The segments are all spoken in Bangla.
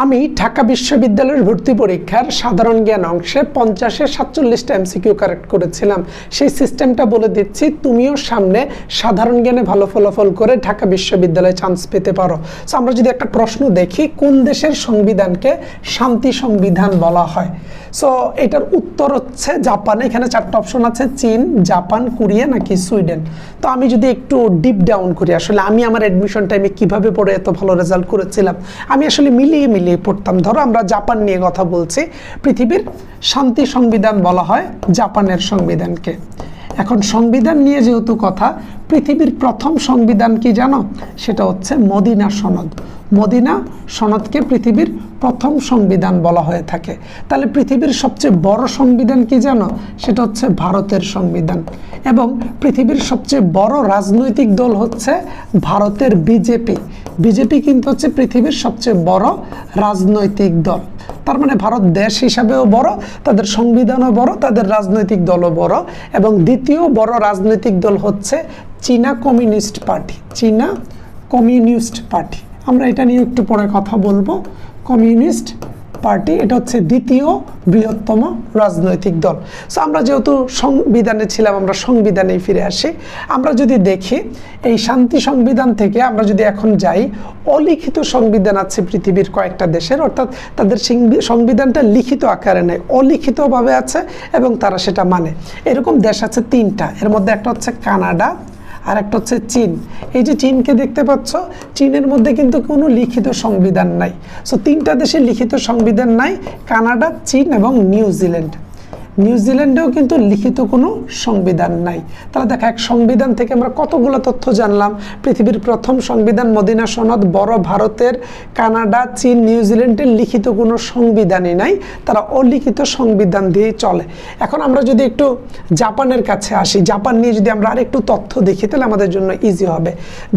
আমি ঢাকা বিশ্ববিদ্যালয়ের ভর্তি পরীক্ষার সাধারণ জ্ঞান অংশে পঞ্চাশে সাতচল্লিশটা এমসিকিউ কারেক্ট করেছিলাম। সেই সিস্টেমটা বলে দিচ্ছি, তুমিও সামনে সাধারণ জ্ঞানে ভালো ফলাফল করে ঢাকা বিশ্ববিদ্যালয়ে চান্স পেতে পারো। আমরা যদি একটা প্রশ্ন দেখি, কোন দেশের সংবিধানকে শান্তি সংবিধান বলা হয়? সো এটার উত্তর হচ্ছে জাপান। এখানে চারটা অপশন আছে, চীন, জাপান, কোরিয়া নাকি সুইডেন। তো আমি যদি একটু ডিপ ডাউন করি, আসলে আমি আমার অ্যাডমিশন টাইমে কীভাবে পড়ে এত ভালো রেজাল্ট করেছিলাম? আমি আসলে মিলিয়ে মিলিয়ে পড়তাম। ধরো আমরা জাপান নিয়ে কথা বলছি। পৃথিবীর শান্তি সংবিধান বলা হয় জাপানের সংবিধানকে। এখন সংবিধান নিয়ে যেহেতু কথা পৃথিবীর প্রথম সংবিধান কি জানো? সেটা হচ্ছে মদিনা সনদ। মদিনা সনদকে পৃথিবীর প্রথম সংবিধান বলা হয়ে থাকে। তাহলে পৃথিবীর সবচেয়ে বড় সংবিধান কি জানো? সেটা হচ্ছে ভারতের সংবিধান। এবং পৃথিবীর সবচেয়ে বড় রাজনৈতিক দল হচ্ছে ভারতের বিজেপি। বিজেপি কিন্তু হচ্ছে পৃথিবীর সবচেয়ে বড় রাজনৈতিক দল। তার মানে ভারত দেশ হিসাবেও বড়, তাদের সংবিধানও বড়, তাদের রাজনৈতিক দলও বড়। এবং দ্বিতীয় বড় রাজনৈতিক দল হচ্ছে চীনা কমিউনিস্ট পার্টি, চীনা কমিউনিস্ট পার্টি। আমরা এটা নিয়ে একটু পরে কথা বলব। কমিউনিস্ট পার্টি, এটা হচ্ছে দ্বিতীয় বৃহত্তম রাজনৈতিক দল। সো আমরা যেহেতু সংবিধানে ছিলাম, আমরা সংবিধানেই ফিরে আসি। আমরা যদি দেখি, এই শান্তি সংবিধান থেকে আমরা যদি এখন যাই, অলিখিত সংবিধান আছে পৃথিবীর কয়েকটা দেশের, অর্থাৎ তাদের সংবিধানটা লিখিত আকারে নেয় অলিখিতভাবে আছে এবং তারা সেটা মানে। এরকম দেশ আছে তিনটা, এর মধ্যে একটা হচ্ছে কানাডা আর একটা হচ্ছে চীন। এই যে চীনকে দেখতে পাচ্ছ, চীনের মধ্যে কিন্তু কোনো লিখিত সংবিধান নাই। সো তিনটা দেশের লিখিত সংবিধান নাই, কানাডা, চীন এবং নিউজিল্যান্ড নিউজিল্যান্ডেও কিন্তু লিখিত কোনো সংবিধান নাই। তাহলে দেখা, এক সংবিধান থেকে আমরা কতগুলো তথ্য জানলাম? পৃথিবীর প্রথম সংবিধান মদিনা সনদ, বড় ভারতের, কানাডা, চীন নিউজিল্যান্ডের লিখিত কোনো সংবিধানই নাই। তারা অলিখিত সংবিধান দিয়ে চলে। এখন আমরা যদি একটু জাপানের কাছে আসি, জাপান নিয়ে যদি আমরা আরেকটু তথ্য দেখি, তাহলে আমাদের জন্য ইজি হবে।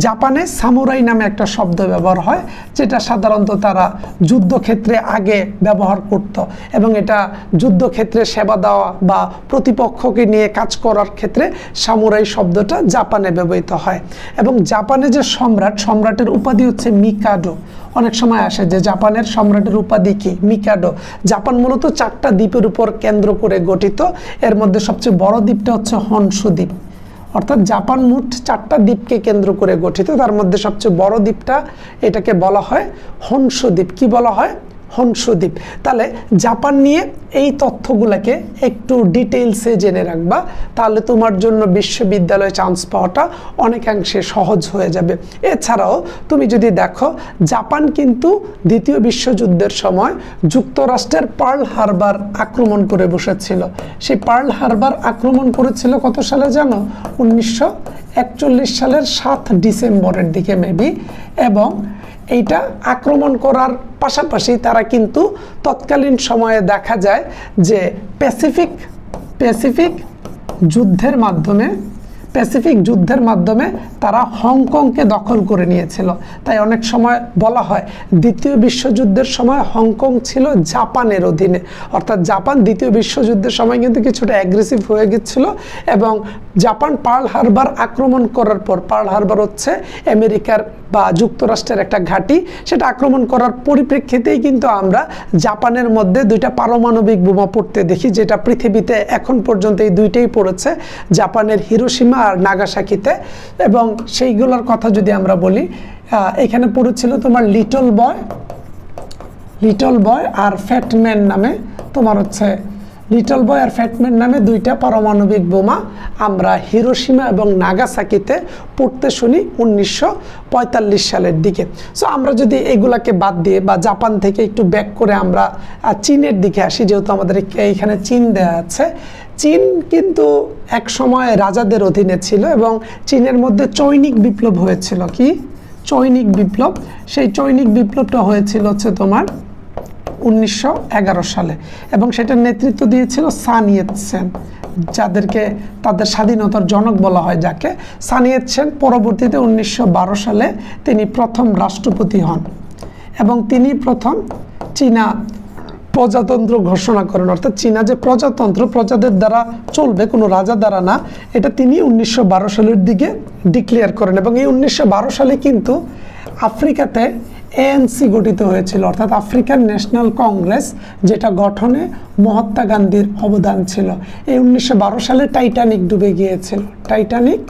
জাপানে সামুরাই নামে একটা শব্দ ব্যবহার হয়, যেটা সাধারণত তারা যুদ্ধক্ষেত্রে আগে ব্যবহার করত, এবং এটা যুদ্ধক্ষেত্রে সেবা দেওয়া বা প্রতিপক্ষকে নিয়ে কাজ করার ক্ষেত্রে সামুরাই শব্দটা জাপানে ব্যবহৃত হয়। এবং জাপানে যে সম্রাট, সম্রাটের উপাধি হচ্ছে মিকাডো। অনেক সময় আসে যে জাপানের সম্রাটের উপাধি কি? মিকাডো। জাপান মূলত চারটা দ্বীপের উপর কেন্দ্র করে গঠিত। এর মধ্যে সবচেয়ে বড় দ্বীপটা হচ্ছে হনসু দ্বীপ। অর্থাৎ জাপান মোট চারটা দ্বীপকে কেন্দ্র করে গঠিত। তার মধ্যে সবচেয়ে বড় দ্বীপটা এটাকে বলা হয় হংস দ্বীপ। কি বলা হয়? হংস দ্বীপ তাহলে জাপান নিয়ে এই তথ্যগুলোকে একটু ডিটেলসে জেনে রাখবা, তাহলে তোমার জন্য বিশ্ববিদ্যালয়ে চান্স পাওয়াটা অনেকাংশে সহজ হয়ে যাবে। এছাড়াও তুমি যদি দেখো, জাপান কিন্তু দ্বিতীয় বিশ্বযুদ্ধের সময় যুক্তরাষ্ট্রের পার্ল হারবার আক্রমণ করে বসেছিল। সেই পার্ল হারবার আক্রমণ করেছিল কত সালে জানো? উনিশশো একচল্লিশ সালের সাত ডিসেম্বরের দিকে মেবি এবং এইটা আক্রমণ করার পাশাপাশি তারা কিন্তু তৎকালীন সময়ে দেখা যায় যে প্যাসিফিক প্যাসিফিক যুদ্ধের মাধ্যমে প্যাসিফিক যুদ্ধের মাধ্যমে তারা হংকংকে দখল করে নিয়েছিল। তাই অনেক সময় বলা হয় দ্বিতীয় বিশ্বযুদ্ধের সময় হংকং ছিল জাপানের অধীনে। অর্থাৎ জাপান দ্বিতীয় বিশ্বযুদ্ধের সময় কিন্তু কিছুটা অ্যাগ্রেসিভ হয়ে গেছিল এবং জাপান পার্ল হারবার আক্রমণ করার পর, পার্ল হারবার হচ্ছে আমেরিকার বা যুক্তরাষ্ট্রের একটা ঘাঁটি। সেটা আক্রমণ করার পরিপ্রেক্ষিতেই কিন্তু আমরা জাপানের মধ্যে দুইটা পারমাণবিক বোমা পড়তে দেখি, যেটা পৃথিবীতে এখন পর্যন্ত এই দুইটাই পড়েছে। জাপানের হিরোসীমা আর নাগাসাকিতে। এবং সেইগুলোর কথা যদি আমরা বলি এখানে পড়েছিল তোমার লিটল বয় লিটল বয় আর ফ্যাটম্যান নামে তোমার হচ্ছে, লিটল বয় আর ফ্যাটম্যান নামে দুইটা পারমাণবিক বোমা আমরা হিরোসীমা এবং নাগাসাকিতে পড়তে শুনি উনিশশো পঁয়তাল্লিশ সালের দিকে। সো আমরা যদি এগুলাকে বাদ দিয়ে বা জাপান থেকে একটু ব্যাক করে আমরা চীনের দিকে আসি, যেহেতু আমাদের এই- এইখানে চীন দেওয়া আছে চীন কিন্তু এক সময় রাজাদের অধীনে ছিল এবং চীনের মধ্যে চৈনিক বিপ্লব হয়েছিল কি? চৈনিক বিপ্লব। সেই চৈনিক বিপ্লবটা হয়েছিল হচ্ছে তোমার উনিশশো এগারো সালে এবং সেটার নেতৃত্ব দিয়েছিল সান ইয়েত সেন, যাদেরকে তাদের স্বাধীনতার জনক বলা হয় যাকে। সান ইয়েত সেন পরবর্তীতে উনিশশো বারো সালে তিনি প্রথম রাষ্ট্রপতি হন এবং তিনি প্রথম চীনা প্রজাতন্ত্র ঘোষণা করেন। অর্থাৎ চীনা যে প্রজাতন্ত্র, প্রজাদের দ্বারা চলবে, কোনো রাজা দ্বারা না, এটা তিনি উনিশশো বারো সালের দিকে ডিক্লেয়ার করেন। এবং এই উনিশশো বারো সালে কিন্তু আফ্রিকাতে এএনসি গঠিত হয়েছিল। অর্থাৎ আফ্রিকান ন্যাশনাল কংগ্রেস যেটা গঠনে মহাত্মা গান্ধীর অবদান ছিল। এই উনিশশো বারো সালে টাইটানিক ডুবে গিয়েছিল। টাইটানিক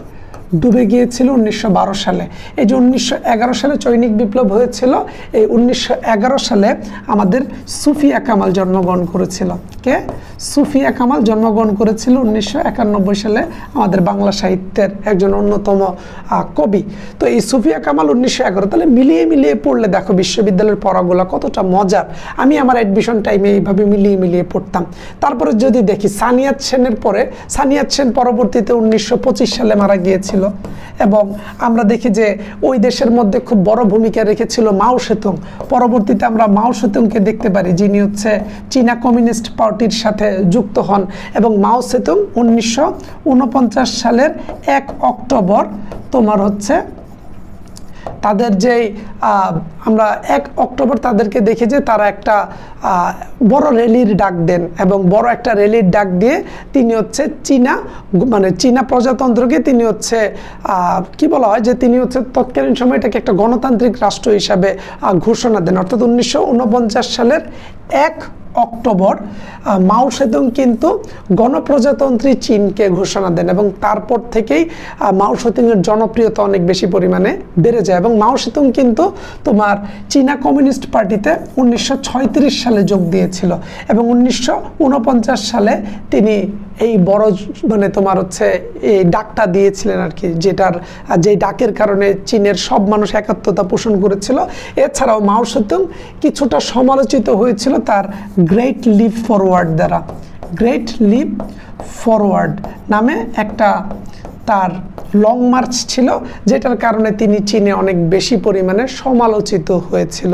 ডুবে গিয়েছিল উনিশশো বারো সালে। এই যে উনিশশো এগারো সালে চৈনিক বিপ্লব হয়েছিল, এই উনিশশো এগারো সালে আমাদের সুফিয়া কামাল জন্মগ্রহণ করেছিল। কে সুফিয়া কামাল জন্মগ্রহণ করেছিল উনিশশো সালে, আমাদের বাংলা সাহিত্যের একজন অন্যতম কবি। তো এই সুফিয়া কামাল উনিশশো এগারো, তাহলে মিলিয়ে মিলিয়ে পড়লে দেখো বিশ্ববিদ্যালয়ের পড়াগুলো কতটা মজার। আমি আমার অ্যাডমিশন টাইমে এইভাবে মিলিয়ে মিলিয়ে পড়তাম। তারপরে যদি দেখি, সানিয়াত সেনের পরে, সানিয়াত সেন পরবর্তীতে উনিশশো পঁচিশ সালে মারা গিয়েছিল। এবং আমরা দেখি যে ওই দেশের মধ্যে খুব বড় ভূমিকা রেখেছিল মাও সেতুং। পরবর্তীতে আমরা মাও সেতুংকে দেখতে পারি, যিনি হচ্ছে চীনা কমিউনিস্ট পার্টির সাথে যুক্ত হন এবং মাও সেতুং উনিশশো উনপঞ্চাশ সালের এক অক্টোবর তোমার হচ্ছে তাদের আহ, আমরা এক অক্টোবর তাদেরকে দেখি যে তারা একটা বড় র্যালির ডাক দেন এবং বড় একটা র্যালির ডাক দিয়ে তিনি হচ্ছে চীনা মানে চীনা প্রজাতন্ত্রকে তিনি হচ্ছে কি বলা হয় যে তিনি হচ্ছে তৎকালীন সময় এটাকে একটা গণতান্ত্রিক রাষ্ট্র হিসাবে ঘোষণা দেন। অর্থাৎ উনিশশো উনপঞ্চাশ সালের এক অক্টোবর মাও সেতুং কিন্তু গণপ্রজাতন্ত্রী চীনকে ঘোষণা দেন এবং তারপর থেকেই মাও সেতুংয়ের জনপ্রিয়তা অনেক বেশি পরিমাণে বেড়ে যায় এবং মাও সেতুং কিন্তু তোমার চীনা কমিউনিস্ট পার্টিতে উনিশশো সালে যোগ দিয়েছিল এবং উনিশশো ঊনপঞ্চাশ সালে তিনি এই বড় মানে তোমার হচ্ছে এই ডাকটা দিয়েছিলেন আর কি, যেটার যে ডাকের কারণে চীনের সব মানুষ একাত্মতা পোষণ করেছিল। এছাড়াও মাও কিছুটা সমালোচিত হয়েছিল তার গ্রেট লিপ ফরওয়ার্ড দ্বারা। গ্রেট লিপ ফরওয়ার্ড নামে একটা তার লং মার্চ ছিল, যেটার কারণে তিনি চীনে অনেক বেশি পরিমাণে সমালোচিত হয়েছিল।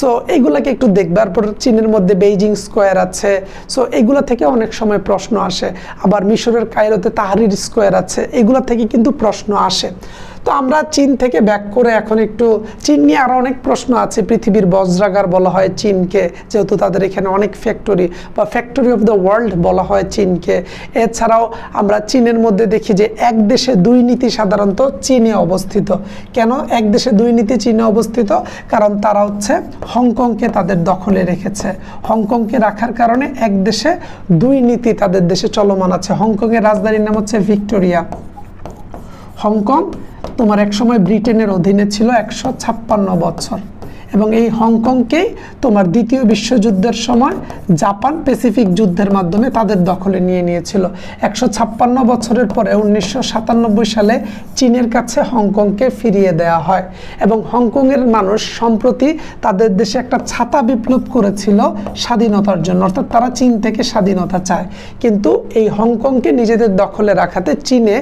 সো এগুলাকে একটু দেখবার পর চীনের মধ্যে বেইজিং স্কোয়ার আছে। সো এগুলো থেকে অনেক সময় প্রশ্ন আসে। আবার মিশরের কায়রোতে তাহারির স্কোয়ার আছে। এগুলো থেকে কিন্তু প্রশ্ন আসে। তো আমরা চীন থেকে ব্যাক করে এখন একটু, চীন নিয়ে আরও অনেক প্রশ্ন আছে। পৃথিবীর বজ্রাগার বলা হয় চীনকে, যেহেতু তাদের এখানে অনেক ফ্যাক্টরি বা ফ্যাক্টরি অফ দ্য ওয়ার্ল্ড বলা হয় চীনকে। এছাড়াও আমরা চীনের মধ্যে দেখি যে এক দেশে দুই নীতি সাধারণত চীনে অবস্থিত। কেন এক দেশে দুই নীতি চীনে অবস্থিত? কারণ তারা হচ্ছে হংকংকে তাদের দখলে রেখেছে। হংকংকে রাখার কারণে এক দেশে দুই নীতি তাদের দেশে চলমান আছে। হংকংয়ের রাজধানীর নাম হচ্ছে ভিক্টোরিয়া। হংকং তোমার এক সময় ব্রিটেনের অধীনে ছিল একশো ছাপ্পান্ন বছর। এবং এই হংকংকেই তোমার দ্বিতীয় বিশ্বযুদ্ধের সময় জাপান প্যাসিফিক যুদ্ধের মাধ্যমে তাদের দখলে নিয়ে নিয়েছিল। একশো ছাপ্পান্ন বছরের পরে উনিশশো সাতানব্বই সালে চীনের কাছে হংকংকে ফিরিয়ে দেওয়া হয় এবং হংকংয়ের মানুষ সম্প্রতি তাদের দেশে একটা ছাতা বিপ্লব করেছিল স্বাধীনতার জন্য। অর্থাৎ তারা চীন থেকে স্বাধীনতা চায়। কিন্তু এই হংকংকে নিজেদের দখলে রাখাতে চীনে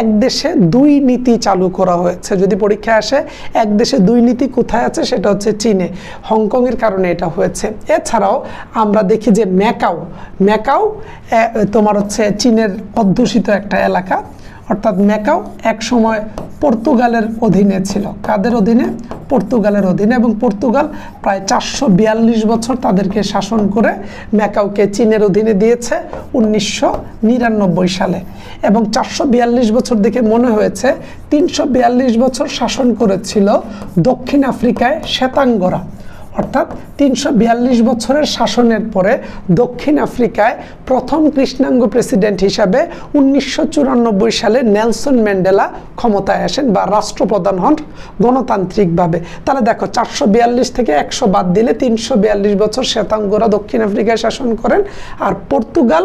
এক দেশে দুই নীতি চালু করা হয়েছে। যদি পরীক্ষায় আসে, এক দেশে দুই নীতি কোথায় আছে সেটা হচ্ছে চীনে। হংকংয়ের কারণে এটা হয়েছে। এছাড়াও আমরা দেখি যে ম্যাকাও। ম্যাকাও তোমার হচ্ছে চীনের অধ্যুষিত একটা এলাকা। অর্থাৎ ম্যাকাও এক সময় পর্তুগালের অধীনে ছিল। কাদের অধীনে? পর্তুগালের অধীনে এবং পর্তুগাল প্রায় চারশো বিয়াল্লিশ বছর তাদেরকে শাসন করে ম্যাকাওকে চীনের অধীনে দিয়েছে উনিশশো নিরানব্বই সালে এবং চারশো বিয়াল্লিশ বছর দেখে মনে হয়েছে তিনশো বিয়াল্লিশ বছর শাসন করেছিল দক্ষিণ আফ্রিকায় শ্বেতাঙ্গরা। অর্থাৎ তিনশো বিয়াল্লিশ বছরের শাসনের পরে দক্ষিণ আফ্রিকায় প্রথম কৃষ্ণাঙ্গ প্রেসিডেন্ট হিসাবে উনিশশো চুরানব্বই সালে নেলসন ম্যান্ডেলা ক্ষমতায় আসেন বা রাষ্ট্রপ্রধান হন গণতান্ত্রিকভাবে। তাহলে দেখো, চারশো বিয়াল্লিশ থেকে একশো বাদ দিলে তিনশো বিয়াল্লিশ বছর শ্বেতাঙ্গরা দক্ষিণ আফ্রিকায় শাসন করেন আর পর্তুগাল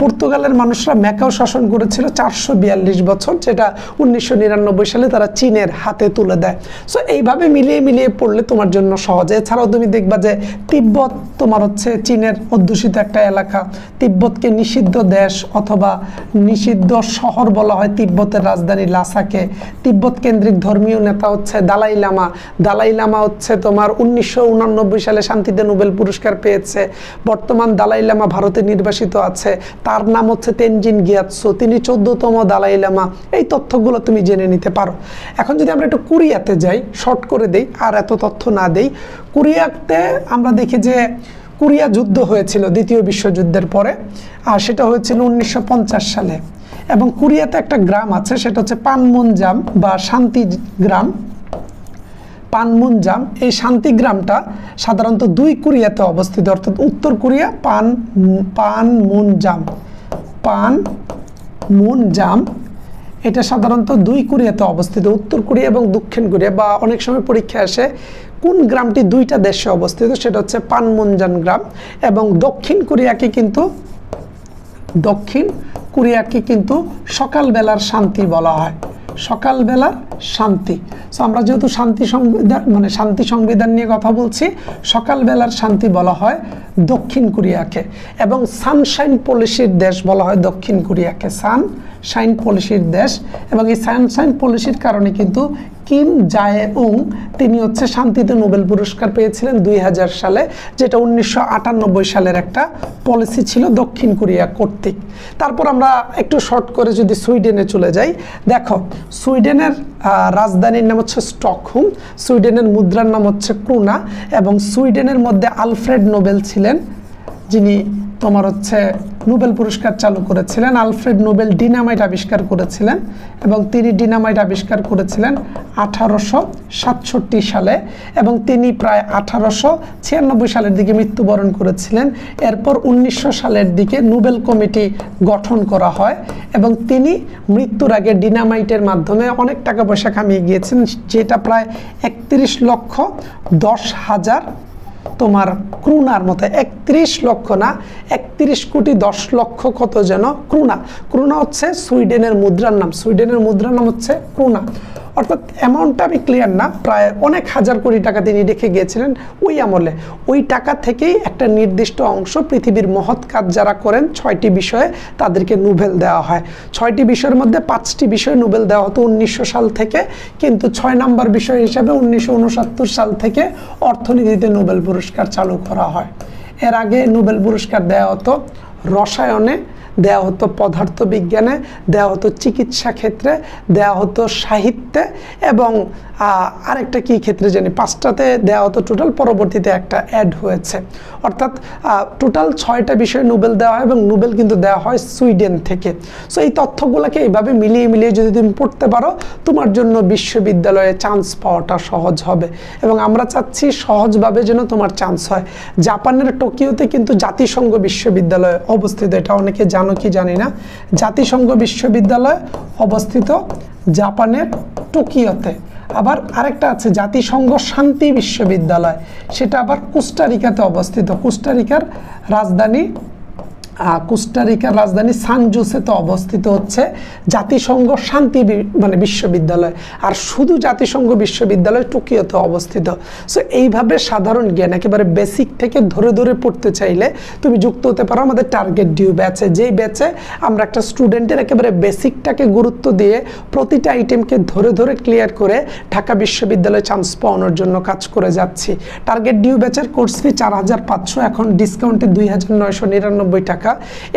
পর্তুগালের মানুষরা ম্যাকাও শাসন করেছিল চারশো বিয়াল্লিশ বছর, যেটা উনিশশো নিরানব্বই সালে তারা চীনের হাতে তুলে দেয়। সো এইভাবে মিলিয়ে মিলিয়ে পড়লে তোমার জন্য সহজ। এছাড়াও তুমি দেখবা যে তিব্বত তোমার হচ্ছে চীনের অধ্যুষিত একটা এলাকা। তিব্বতকে নিষিদ্ধ দেশ অথবা নিষিদ্ধ শহর বলা হয় তিব্বতের রাজধানী লাসাকে। তিব্বত কেন্দ্রিক ধর্মীয় নেতা হচ্ছে দালাই লামা। দালাই লামা হচ্ছে তোমার উনিশশো সালে শান্তিতে নোবেল পুরস্কার পেয়েছে। বর্তমান দালাই লামা ভারতে নির্বাসিত আছে। তার নাম হচ্ছে তেনজিন গিয়াৎসো তিনি চোদ্দতম দালাই লামা। এই তথ্যগুলো তুমি জেনে নিতে পারো। এখন যদি আমরা একটু কোরিয়াতে যাই, শর্ট করে দেই, আর এত তথ্য না দেই, কোরিয়াতে আমরা দেখি যে কোরিয়া যুদ্ধ হয়েছিল দ্বিতীয় বিশ্বযুদ্ধের পরে, আর সেটা হয়েছিল উনিশশো পঞ্চাশ সালে। এবং কোরিয়াতে একটা গ্রাম আছে, সেটা হচ্ছে পানমুনজাম বা শান্তি গ্রাম। পানমুনজাম, এই শান্তিগ্রামটা সাধারণত দুই কোরিয়াতে অবস্থিত, অর্থাৎ উত্তর কোরিয়া পান পানমুনজাম। পান মুনজাম এটা সাধারণত দুই কোরিয়াতে অবস্থিত, উত্তর কোরিয়া এবং দক্ষিণ কোরিয়া, বা অনেক সময় পরীক্ষা আসে কোন গ্রামটি দুইটা দেশে অবস্থিত, সেটা হচ্ছে পানমুনজান গ্রাম এবং দক্ষিণ কোরিয়াকে কিন্তু, দক্ষিণ কোরিয়াকে কিন্তু সকালবেলার শান্তি বলা হয়। সকালবেলার শান্তি। সো আমরা যেহেতু শান্তি সংবিধান মানে শান্তি সংবিধান নিয়ে কথা বলছি, সকালবেলার শান্তি বলা হয় দক্ষিণ কোরিয়াকে এবং সানশাইন পলিসির দেশ বলা হয় দক্ষিণ কোরিয়াকে। সান সানশাইন পলিসির দেশ এবং এই সানশাইন পলিসির কারণে কিন্তু কিম জায়ে উং তিনি হচ্ছে শান্তিতে নোবেল পুরস্কার পেয়েছিলেন দুই হাজার সালে, যেটা উনিশশো আটানব্বই সালের একটা পলিসি ছিল দক্ষিণ কোরিয়া কর্তৃক। তারপর আমরা একটু শর্ট করে যদি সুইডেনে চলে যাই, দেখো, সুইডেনের রাজধানীর নাম হচ্ছে স্টকহোম, সুইডেনের মুদ্রার নাম হচ্ছে ক্রুনা, এবং সুইডেনের মধ্যে আলফ্রেড নোবেল ছিলেন যিনি তোমার হচ্ছে নোবেল পুরস্কার চালু করেছিলেন, আলফ্রেড নোবেল ডিনামাইট আবিষ্কার করেছিলেন এবং তিনি ডিনামাইট আবিষ্কার করেছিলেন আঠারোশো সাতষট্টি সালে এবং তিনি প্রায় আঠারোশো ছিয়ানব্বই সালের দিকে মৃত্যুবরণ করেছিলেন। এরপর উনিশশো সালের দিকে নোবেল কমিটি গঠন করা হয় এবং তিনি মৃত্যুর আগে ডিনামাইটের মাধ্যমে অনেক টাকা পয়সা কামিয়ে গিয়েছেন, যেটা প্রায় একত্রিশ লক্ষ দশ হাজার তোমার ক্রুনার মতো একত্রিশ লক্ষ না, একত্রিশ কোটি দশ লক্ষ কত যেন ক্রুনা। ক্রুনা হচ্ছে সুইডেনের মুদ্রার নাম। সুইডেনের মুদ্রার নাম হচ্ছে ক্রুনা। অর্থাৎ অ্যামাউন্টটা আমি ক্লিয়ার না, প্রায় অনেক হাজার কোটি টাকা তিনি রেখে গিয়েছিলেন ওই আমলে। ওই টাকা থেকেই একটা নির্দিষ্ট অংশ পৃথিবীর মহৎ কাজ যারা করেন, ছয়টি বিষয়ে তাদেরকে নোবেল দেওয়া হয়। ছয়টি বিষয়ের মধ্যে পাঁচটি বিষয়ে নোবেল দেওয়া হতো উনিশশো সাল থেকে, কিন্তু ছয় নম্বর বিষয় হিসাবে উনিশশো উনসত্তর সাল থেকে অর্থনীতিতে নোবেল পুরস্কার চালু করা হয়। এর আগে নোবেল পুরস্কার দেওয়া হতো রসায়নে দেওয়া হতো পদার্থ বিজ্ঞানে দেওয়া হতো চিকিৎসা ক্ষেত্রে দেওয়া হতো সাহিত্যে এবং আরেকটা কি ক্ষেত্রে জানি, পাঁচটাতে দেওয়া হতো টোটাল, পরবর্তীতে একটা অ্যাড হয়েছে। অর্থাৎ টোটাল ছয়টা বিষয়ে নোবেল দেওয়া হয় এবং নোবেল কিন্তু দেওয়া হয় সুইডেন থেকে। সো এই তথ্যগুলোকে এইভাবে মিলিয়ে মিলিয়ে যদি তুমি পড়তে পারো, তোমার জন্য বিশ্ববিদ্যালয়ে চান্স পাওয়াটা সহজ হবে। এবং আমরা চাচ্ছি সহজভাবে যেন তোমার চান্স হয়। জাপানের টোকিওতে কিন্তু জাতিসংঘ বিশ্ববিদ্যালয় অবস্থিত, এটা অনেকে জানো। কি জানি না, জাতিসংঘ বিশ্ববিদ্যালয় অবস্থিত জাপানের টোকিওতে। আবার আরেকটা আছে, জাতিসংঘ শান্তি বিশ্ববিদ্যালয়। সেটা আবার কুস্টারিকাতে অবস্থিত। কুস্টারিকার রাজধানী কোস্টারিকার রাজধানী সান জোসেতে অবস্থিত হচ্ছে জাতিসংঘ শান্তি মানে বিশ্ববিদ্যালয়। আর শুধু জাতিসংঘ বিশ্ববিদ্যালয়, টোকিওতে অবস্থিত। সো এইভাবে সাধারণ জ্ঞান একেবারে বেসিক থেকে ধরে ধরে পড়তে চাইলে তুমি যুক্ত হতে পারো। আমাদের টার্গেট ডিউ ব্যাচে যেই ব্যাচে আমরা একটা স্টুডেন্টের একেবারে বেসিকটাকে গুরুত্ব দিয়ে প্রতিটা আইটেমকে ধরে ধরে ক্লিয়ার করে ঢাকা বিশ্ববিদ্যালয়ে চান্স পাওয়ানোর জন্য কাজ করে যাচ্ছি। টার্গেট ডিউ ব্যাচের কোর্স ফি চার হাজার পাঁচশো। এখন ডিসকাউন্টে দুই হাজার নয়শো নিরানব্বই টাকা।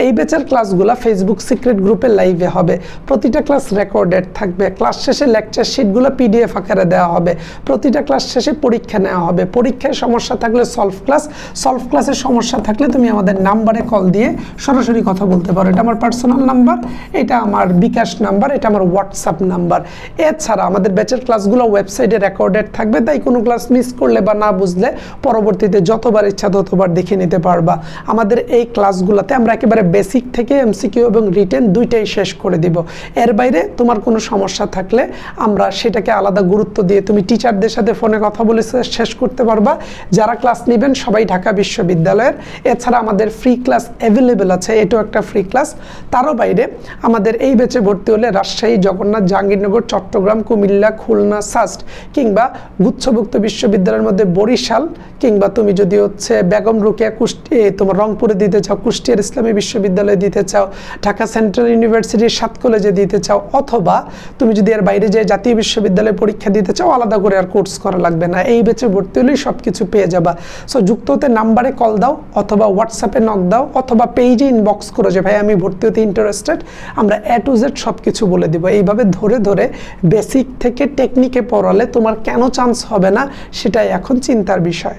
এই ব্যাচের ক্লাসগুলো ফেসবুক সিক্রেট গ্রুপে লাইভে হবে। প্রতিটা ক্লাস রেকর্ডেড থাকবে। ক্লাস শেষে লেকচার শিটগুলো পিডিএফ আকারে দেওয়া হবে। প্রতিটা ক্লাস শেষে পরীক্ষা নেওয়া হবে। পরীক্ষায় সমস্যা থাকলে সলভ ক্লাস সলভ ক্লাসের সমস্যা থাকলে তুমি আমাদের নাম্বারে কল দিয়ে সরাসরি কথা বলতে পারো। এটা আমার পার্সোনাল নাম্বার এটা আমার বিকাশ নাম্বার এটা আমার হোয়াটসঅ্যাপ নাম্বার এছাড়া আমাদের ব্যাচের ক্লাসগুলো ওয়েবসাইটে রেকর্ডেড থাকবে। তাই কোনো ক্লাস মিস করলে বা না বুঝলে পরবর্তীতে যতবার ইচ্ছা ততবার দেখে নিতে পারবা। আমাদের এই ক্লাসগুলোতে আমরা একেবারে বেসিক থেকে এমসিকিউ এবং রিটেন দুইটাই শেষ করে দিব। এর বাইরে তোমার কোনো সমস্যা থাকলে আমরা সেটাকে আলাদা গুরুত্ব দিয়ে তুমি টিচারদের সাথে ফোনে কথা বলে শেষ করতে পারবা। যারা ক্লাস নেবেন, সবাই ঢাকা বিশ্ববিদ্যালয়ের। এছাড়া আমাদের ফ্রি ক্লাস অ্যাভেলেবেল আছে, এটাও একটা ফ্রি ক্লাস তারও বাইরে আমাদের এই বেচে ভর্তি হলে রাজশাহী, জগন্নাথ, জাহাঙ্গীরনগর, চট্টগ্রাম, কুমিল্লা, খুলনা সাস্ট কিংবা গুচ্ছভুক্ত বিশ্ববিদ্যালয়ের মধ্যে বরিশাল কিংবা তুমি যদি হচ্ছে বেগম রুকিয়া কুষ্টি তোমার রংপুরে দিতে চাও, কুষ্টিয়ার ইসলামী বিশ্ববিদ্যালয়ে দিতে চাও, ঢাকা সেন্ট্রাল ইউনিভার্সিটির সাত কলেজে দিতে চাও, অথবা তুমি যদি এর বাইরে যে জাতীয় বিশ্ববিদ্যালয়ে পরীক্ষা দিতে চাও, আলাদা করে আর কোর্স করা লাগবে না। এই বেচে ভর্তি হলেই সব কিছু পেয়ে যাবা। সো যুক্ত হতে নাম্বারে কল দাও, অথবা হোয়াটসঅ্যাপে নক দাও, অথবা পেজে ইনবক্স করো যে, ভাই, আমি ভর্তি হতে ইন্টারেস্টেড আমরা এ টু জেড সব কিছু বলে দিব। এইভাবে ধরে ধরে বেসিক থেকে টেকনিকে পড়ালে তোমার কেন চান্স হবে না, সেটাই এখন চিন্তার বিষয়।